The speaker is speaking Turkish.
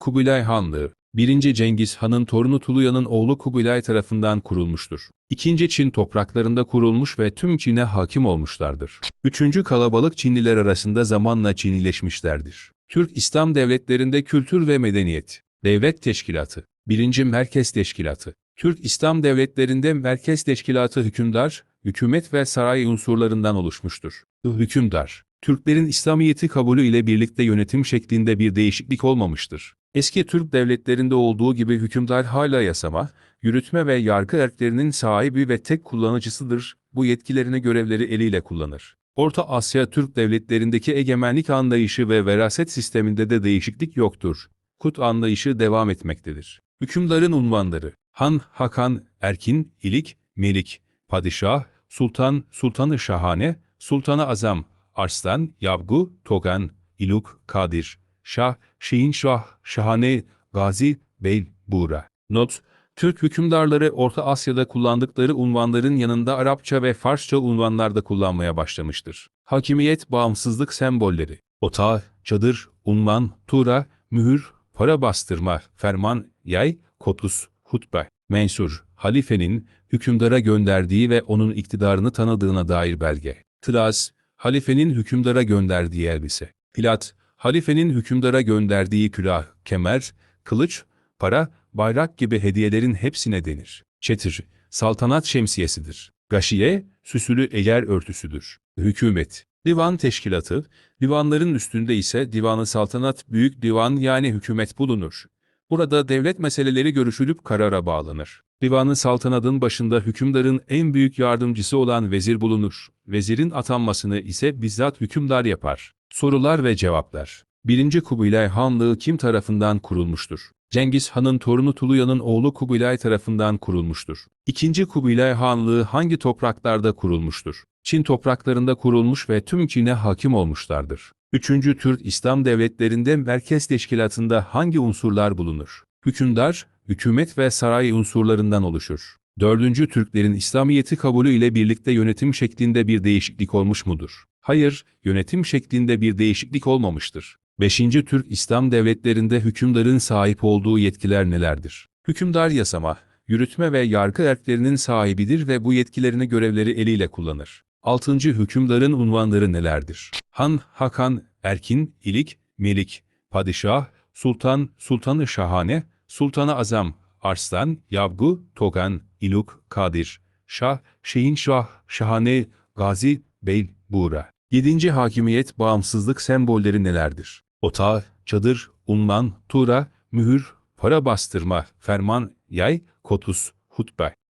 Kubilay Hanlığı 1. Cengiz Han'ın torunu Tuluya'nın oğlu Kubilay tarafından kurulmuştur. İkinci Çin topraklarında kurulmuş ve tüm Çin'e hakim olmuşlardır. Üçüncü kalabalık Çinliler arasında zamanla Çinileşmişlerdir. Türk İslam devletlerinde kültür ve medeniyet, devlet teşkilatı, 1. Merkez Teşkilatı, Türk İslam devletlerinde Merkez Teşkilatı hükümdar, hükümet ve saray unsurlarından oluşmuştur. Hükümdar, Türklerin İslamiyet'i kabulü ile birlikte yönetim şeklinde bir değişiklik olmamıştır. Eski Türk devletlerinde olduğu gibi hükümdar hala yasama, yürütme ve yargı erklerinin sahibi ve tek kullanıcısıdır. Bu yetkilerini görevleri eliyle kullanır. Orta Asya Türk devletlerindeki egemenlik anlayışı ve veraset sisteminde de değişiklik yoktur. Kut anlayışı devam etmektedir. Hükümdarın unvanları Han, Hakan, Erkin, İlik, Melik, Padişah, Sultan, Sultanı Şahane, Sultanı Azam, Arslan, Yavgu, Togan, İluk, Kadir, Şah, Şehinşah, Şahane, Gazi, Bey, Buğra. Not: Türk hükümdarları Orta Asya'da kullandıkları unvanların yanında Arapça ve Farsça unvanlar da kullanmaya başlamıştır. Hakimiyet, bağımsızlık sembolleri. Otağı, çadır, unvan, tura, mühür, para bastırma, ferman, yay, kotus, hutbe, mensur, halifenin hükümdara gönderdiği ve onun iktidarını tanıdığına dair belge. Tıraz, halifenin hükümdara gönderdiği elbise. Pilat, halifenin hükümdara gönderdiği külah, kemer, kılıç, para, bayrak gibi hediyelerin hepsine denir. Çetir, saltanat şemsiyesidir. Gaşiye, süsülü eğer örtüsüdür. Hükümet, divan teşkilatı, divanların üstünde ise divanı saltanat büyük divan yani hükümet bulunur. Burada devlet meseleleri görüşülüp karara bağlanır. Divanı saltanatın başında hükümdarın en büyük yardımcısı olan vezir bulunur. Vezirin atanmasını ise bizzat hükümdar yapar. Sorular ve cevaplar 1. Kubilay Hanlığı kim tarafından kurulmuştur? Cengiz Han'ın torunu Tuluya'nın oğlu Kubilay tarafından kurulmuştur. 2. Kubilay Hanlığı hangi topraklarda kurulmuştur? Çin topraklarında kurulmuş ve tüm Çin'e hakim olmuşlardır. 3. Türk İslam devletlerinde merkez teşkilatında hangi unsurlar bulunur? Hükümdar, hükümet ve saray unsurlarından oluşur. 4. Türklerin İslamiyet'i kabulü ile birlikte yönetim şeklinde bir değişiklik olmuş mudur? Hayır, yönetim şeklinde bir değişiklik olmamıştır. 5. Türk İslam devletlerinde hükümdarın sahip olduğu yetkiler nelerdir? Hükümdar yasama, yürütme ve yargı erklerinin sahibidir ve bu yetkilerini görevleri eliyle kullanır. 6. Hükümdarın unvanları nelerdir? Han, Hakan, Erkin, İlik, Melik, Padişah, Sultan, Sultanı Şahane, Sultanı Azam, Arslan, Yavgu, Togan, İluk, Kadir, Şah, Şehinşah, Şahane, Gazi, Bey, Buğra. 7. Hakimiyet bağımsızlık sembolleri nelerdir? Otağı, çadır, unvan, tura, mühür, para bastırma, ferman, yay, kotus, hutbe.